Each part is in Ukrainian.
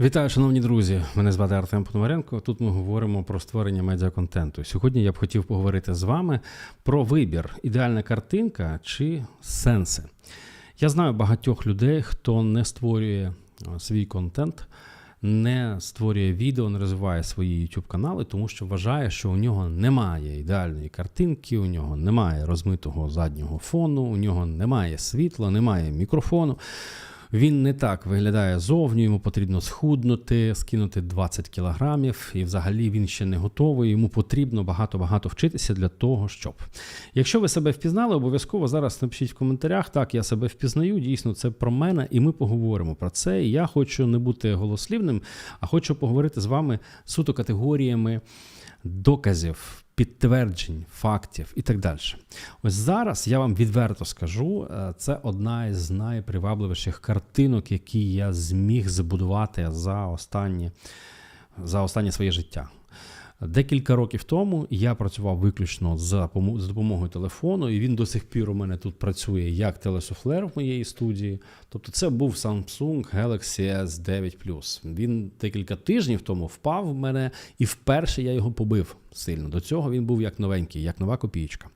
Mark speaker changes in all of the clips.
Speaker 1: Вітаю, шановні друзі! Мене звати Артем Пономаренко. Тут ми говоримо про створення медіаконтенту. Сьогодні я б хотів поговорити з вами про вибір: ідеальна картинка чи сенси. Я знаю багатьох людей, хто не створює свій контент, не створює відео, не розвиває свої YouTube канали, тому що вважає, що у нього немає ідеальної картинки, у нього немає розмитого заднього фону, у нього немає світла, немає мікрофону. Він не так виглядає зовні, йому потрібно схуднути, скинути 20 кілограмів, і взагалі він ще не готовий. Йому потрібно багато-багато вчитися для того, щоб. Якщо ви себе впізнали, обов'язково зараз напишіть в коментарях. Так, я себе впізнаю, дійсно, це про мене, і ми поговоримо про це. Я хочу не бути голослівним, а хочу поговорити з вами суто категоріями доказів. Підтверджень, фактів і так далі. Ось зараз я вам відверто скажу, е, це одна із найпривабливіших картинок, які я зміг збудувати за останні, за останнє своє життя. Декілька років тому я працював виключно за допомогою телефону, і він до сих пір у мене тут працює як телесуфлер в моєї студії. Тобто, це був Samsung Galaxy S9 Він декілька тижнів тому впав в мене, і вперше я його побив сильно. До цього він був як новенький, як нова копійка.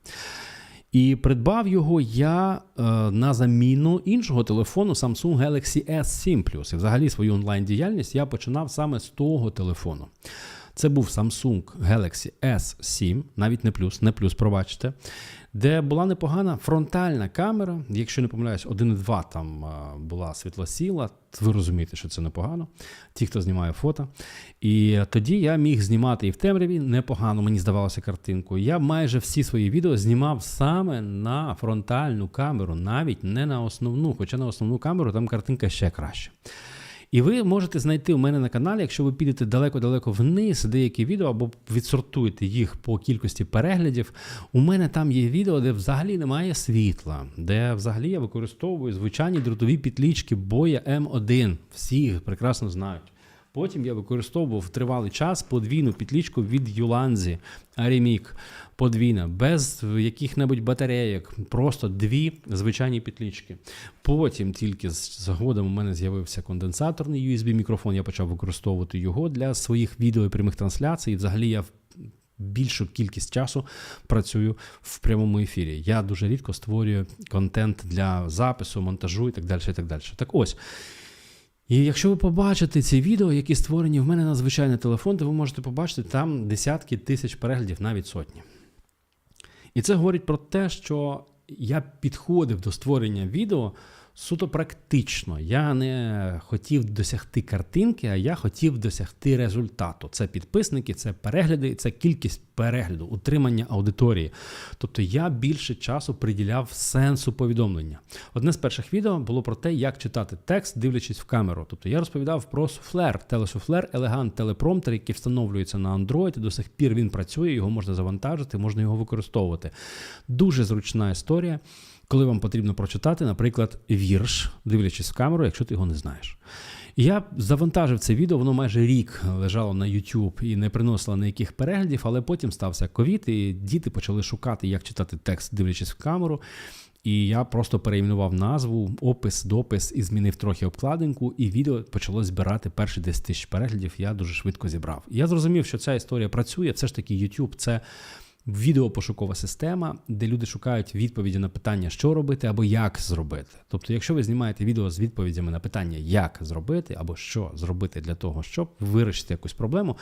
Speaker 1: І придбав його я е, на заміну іншого телефону Samsung Galaxy S7 І взагалі свою онлайн-діяльність я починав саме з того телефону. Це був Samsung Galaxy S7, навіть не плюс, не плюс, пробачте, де була непогана фронтальна камера. Якщо не помиляюсь, 1.2 там була світлосіла. Ви розумієте, що це непогано. Ті, хто знімає фото. І тоді я міг знімати і в темряві непогано, мені здавалося картинку. Я майже всі свої відео знімав саме на фронтальну камеру, навіть не на основну, хоча на основну камеру там картинка ще краще. І ви можете знайти у мене на каналі, якщо ви підете далеко-далеко вниз, деякі відео або відсортуєте їх по кількості переглядів. У мене там є відео, де взагалі немає світла, де взагалі я використовую звичайні дротові підлічки Боя М1. Всі їх прекрасно знають. Потім я використовував тривалий час подвійну петлічку від Юланзі Арімік. Подвійна, без яких-небудь батарейок, просто дві звичайні петлічки. Потім тільки з згодом у мене з'явився конденсаторний USB-мікрофон, я почав використовувати його для своїх відео і прямих трансляцій. І взагалі я більшу кількість часу працюю в прямому ефірі. Я дуже рідко створюю контент для запису, монтажу і так далі. І так далі. Так ось. І якщо ви побачите ці відео, які створені в мене на звичайний телефон, то ви можете побачити там десятки тисяч переглядів, навіть сотні. І це говорить про те, що я підходив до створення відео суто практично. Я не хотів досягти картинки, а я хотів досягти результату. Це підписники, це перегляди, це кількість перегляду, утримання аудиторії. Тобто я більше часу приділяв сенсу повідомлення. Одне з перших відео було про те, як читати текст, дивлячись в камеру. Тобто я розповідав про суфлер, телесуфлер, елегант телепромтер, який встановлюється на Android. До сих пір він працює, його можна завантажити, можна його використовувати. Дуже зручна історія коли вам потрібно прочитати, наприклад, вірш, дивлячись в камеру, якщо ти його не знаєш. Я завантажив це відео, воно майже рік лежало на YouTube і не приносило ніяких переглядів, але потім стався ковід, і діти почали шукати, як читати текст, дивлячись в камеру. І я просто переіменував назву, опис, допис і змінив трохи обкладинку, і відео почало збирати перші 10 тисяч переглядів. Я дуже швидко зібрав. Я зрозумів, що ця історія працює. Все ж таки, YouTube – це відеопошукова система, де люди шукають відповіді на питання, що робити або як зробити. Тобто, якщо ви знімаєте відео з відповідями на питання, як зробити, або що зробити для того, щоб вирішити якусь проблему.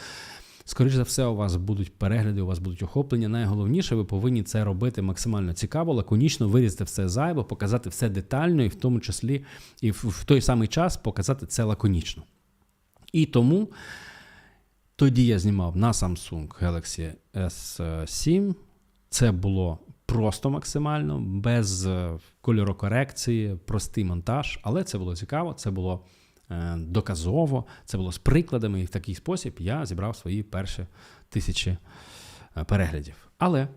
Speaker 1: Скоріше за все, у вас будуть перегляди, у вас будуть охоплення. Найголовніше, ви повинні це робити максимально цікаво, лаконічно, вирізати все зайве, показати все детально, і в тому числі і в той самий час показати це лаконічно. І тому тоді я знімав на Samsung Galaxy S7. Це було просто максимально, без е, кольорокорекції, простий монтаж, але це було цікаво, це було е, доказово, це було з прикладами, і в такий спосіб я зібрав свої перші тисячі е, переглядів. Але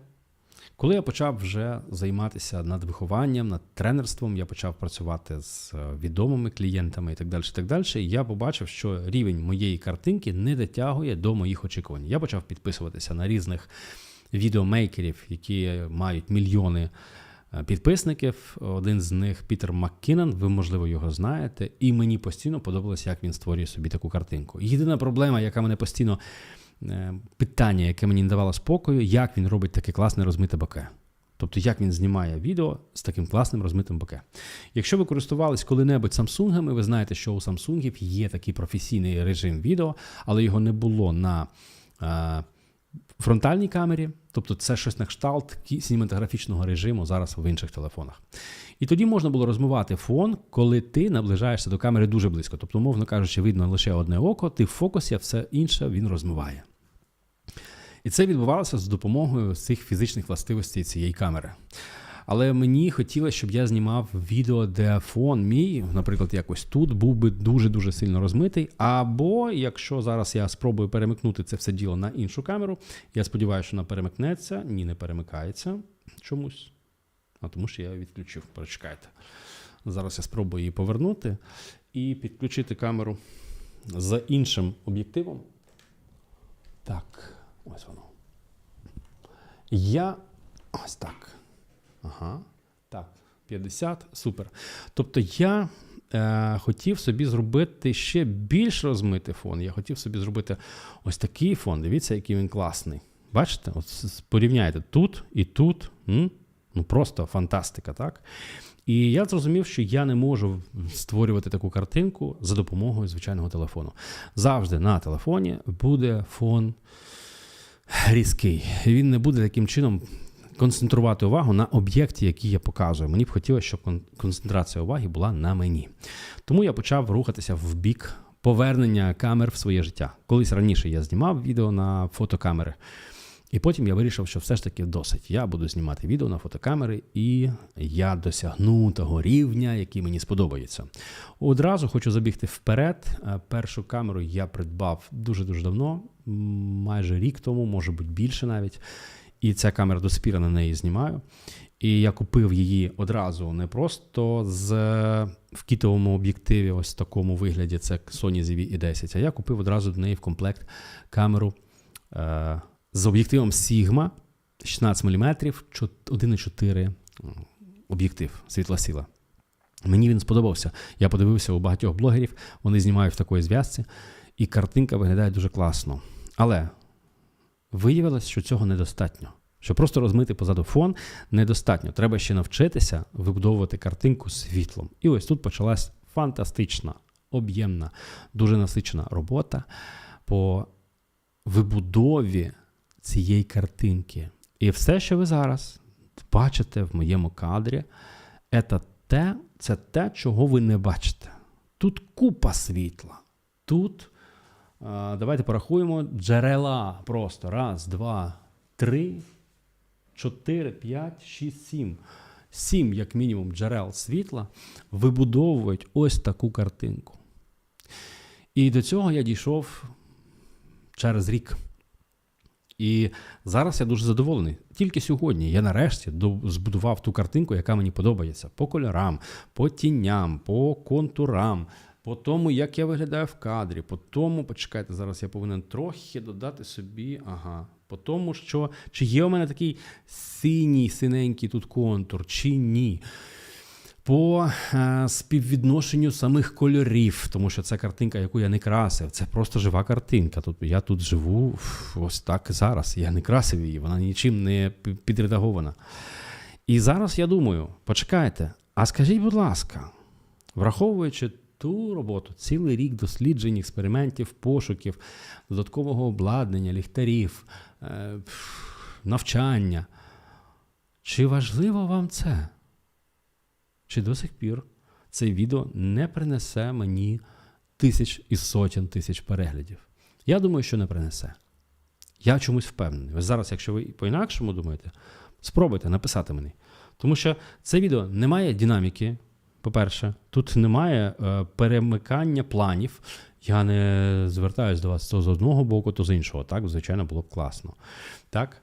Speaker 1: коли я почав вже займатися над вихованням, над тренерством, я почав працювати з відомими клієнтами і так далі. так далі, і я побачив, що рівень моєї картинки не дотягує до моїх очікувань. Я почав підписуватися на різних відеомейкерів, які мають мільйони е, підписників. Один з них Пітер Маккінан, ви, можливо, його знаєте, і мені постійно подобалося, як він створює собі таку картинку. Єдина проблема, яка мене постійно е, питання, яке мені не давало спокою, як він робить таке класне розмите боке. Тобто, як він знімає відео з таким класним розмитим боке. Якщо ви користувались коли-небудь самсунгами, ви знаєте, що у самсунгів є такий професійний режим відео, але його не було на е, фронтальній камері. Тобто це щось на кшталт кінематографічного режиму зараз в інших телефонах. І тоді можна було розмивати фон, коли ти наближаєшся до камери дуже близько. Тобто, мовно кажучи, видно лише одне око, ти в фокусі, а все інше він розмиває. І це відбувалося з допомогою цих фізичних властивостей цієї камери. Але мені хотілося, щоб я знімав відео, де фон мій, наприклад, якось тут, був би дуже-дуже сильно розмитий. Або якщо зараз я спробую перемикнути це все діло на іншу камеру, я сподіваюся, що вона перемикнеться. Ні, не перемикається чомусь. А тому що я відключив. Прочекайте. Зараз я спробую її повернути і підключити камеру з іншим об'єктивом. Так, ось воно. Я ось так. Ага. Так, 50, супер. Тобто я е, хотів собі зробити ще більш розмитий фон. Я хотів собі зробити ось такий фон. Дивіться, який він класний. Бачите? От порівняйте тут і тут. М? Ну просто фантастика, так? І я зрозумів, що я не можу створювати таку картинку за допомогою звичайного телефону. Завжди на телефоні буде фон різкий. Він не буде таким чином концентрувати увагу на об'єкті, який я показую. Мені б хотілося, щоб концентрація уваги була на мені. Тому я почав рухатися в бік повернення камер в своє життя. Колись раніше я знімав відео на фотокамери. І потім я вирішив, що все ж таки досить. Я буду знімати відео на фотокамери, і я досягну того рівня, який мені сподобається. Одразу хочу забігти вперед. Першу камеру я придбав дуже-дуже давно, майже рік тому, може бути більше навіть. І ця камера до спіра на неї знімаю. І я купив її одразу не просто з в кітовому об'єктиві, ось в такому вигляді, це Sony ZV-E10, а я купив одразу до неї в комплект камеру е, з об'єктивом Sigma 16 мм, 1,4 об'єктив світлосіла. Мені він сподобався. Я подивився у багатьох блогерів, вони знімають в такої зв'язці, і картинка виглядає дуже класно. Але Виявилось, що цього недостатньо. Що просто розмити позаду фон недостатньо. Треба ще навчитися вибудовувати картинку світлом. І ось тут почалась фантастична, об'ємна, дуже насичена робота по вибудові цієї картинки. І все, що ви зараз бачите в моєму кадрі, це те, це те, чого ви не бачите. Тут купа світла. Тут Давайте порахуємо джерела просто. Раз, два, три, чотири, п'ять, шість, сім. Сім, як мінімум, джерел світла вибудовують ось таку картинку. І до цього я дійшов через рік. І зараз я дуже задоволений. Тільки сьогодні я нарешті збудував ту картинку, яка мені подобається. По кольорам, по тіням, по контурам, по тому, як я виглядаю в кадрі, по тому, почекайте, зараз я повинен трохи додати собі, ага, по тому, що чи є у мене такий синій, синенький тут контур, чи ні. По е, співвідношенню самих кольорів, тому що це картинка, яку я не красив. Це просто жива картинка. Тут я тут живу ось так зараз. Я не красив її, вона нічим не підредагована. І зараз я думаю: почекайте, а скажіть, будь ласка, враховуючи ту роботу, цілий рік досліджень, експериментів, пошуків, додаткового обладнання, ліхтарів, е, навчання. Чи важливо вам це? Чи до сих пір це відео не принесе мені тисяч і сотень тисяч переглядів? Я думаю, що не принесе. Я чомусь впевнений. Зараз, якщо ви по-інакшому думаєте, спробуйте написати мені. Тому що це відео не має динаміки, по-перше, тут немає е, перемикання планів. Я не звертаюся до вас то з одного боку, то з іншого. Так, звичайно, було б класно. Так?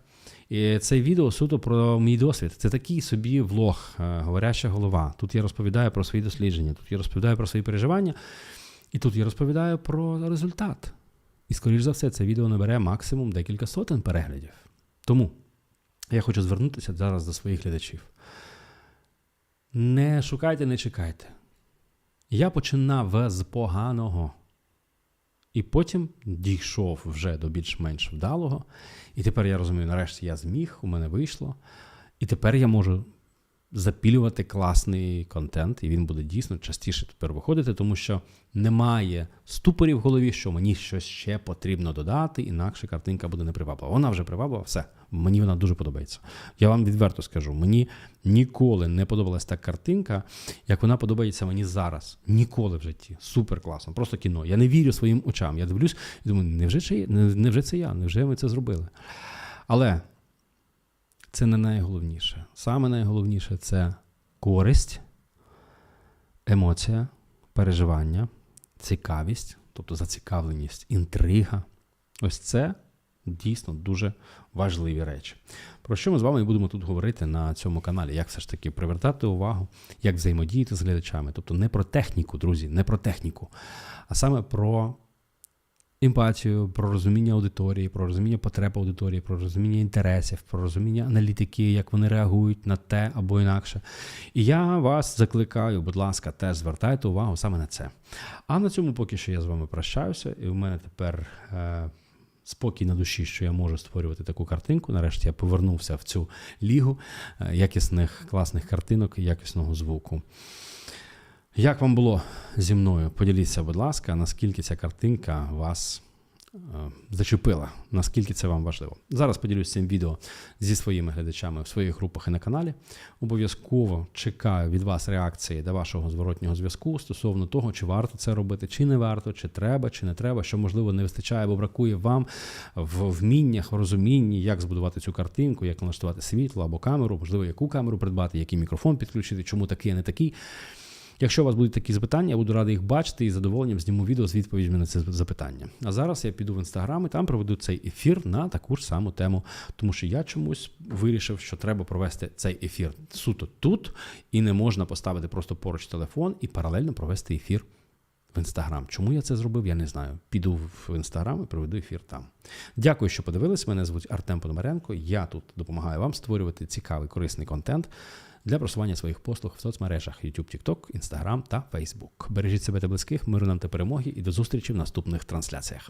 Speaker 1: І це відео суто про мій досвід. Це такий собі влог, е, говоряща голова. Тут я розповідаю про свої дослідження, тут я розповідаю про свої переживання, і тут я розповідаю про результат. І, скоріш за все, це відео набере максимум декілька сотень переглядів. Тому я хочу звернутися зараз до своїх глядачів. Не шукайте, не чекайте. Я починав з поганого. І потім дійшов вже до більш-менш вдалого. І тепер я розумію, нарешті я зміг, у мене вийшло. І тепер я можу запілювати класний контент, і він буде дійсно частіше тепер виходити, тому що немає ступорів в голові, що мені щось ще потрібно додати, інакше картинка буде неприваблива. Вона вже приваблива, все. Мені вона дуже подобається. Я вам відверто скажу, мені ніколи не подобалась та картинка, як вона подобається мені зараз. Ніколи в житті. Супер класно. Просто кіно. Я не вірю своїм очам. Я дивлюсь і думаю, невже? Не- невже це я? Невже ми це зробили? Але це не найголовніше. Саме найголовніше це користь, емоція, переживання, цікавість, тобто зацікавленість, інтрига. Ось це дійсно дуже важливі речі. Про що ми з вами будемо тут говорити на цьому каналі? Як все ж таки привертати увагу, як взаємодіяти з глядачами. Тобто не про техніку, друзі, не про техніку, а саме про емпатію, про розуміння аудиторії, про розуміння потреб аудиторії, про розуміння інтересів, про розуміння аналітики, як вони реагують на те або інакше. І я вас закликаю, будь ласка, теж звертайте увагу саме на це. А на цьому поки що я з вами прощаюся, і в мене тепер. Е- Спокій на душі, що я можу створювати таку картинку. Нарешті я повернувся в цю лігу е, якісних класних картинок і якісного звуку. Як вам було зі мною? Поділіться, будь ласка, наскільки ця картинка вас е, зачепила, наскільки це вам важливо. Зараз поділюсь цим відео зі своїми глядачами в своїх групах і на каналі. Обов'язково чекаю від вас реакції до вашого зворотнього зв'язку стосовно того, чи варто це робити, чи не варто, чи треба, чи не треба, що можливо не вистачає або бракує вам в вміннях, в розумінні, як збудувати цю картинку, як налаштувати світло або камеру, можливо, яку камеру придбати, який мікрофон підключити, чому такий, а не такий. Якщо у вас будуть такі запитання, я буду радий їх бачити і з задоволенням зніму відео з відповідями на ці запитання. А зараз я піду в інстаграм і там проведу цей ефір на таку ж саму тему, тому що я чомусь вирішив, що треба провести цей ефір суто тут, і не можна поставити просто поруч телефон і паралельно провести ефір в інстаграм. Чому я це зробив, я не знаю. Піду в інстаграм і проведу ефір там. Дякую, що подивились. Мене звуть Артем Пономаренко. Я тут допомагаю вам створювати цікавий корисний контент для просування своїх послуг в соцмережах YouTube, TikTok, Instagram та Facebook. Бережіть себе та близьких, миру нам та перемоги і до зустрічі в наступних трансляціях.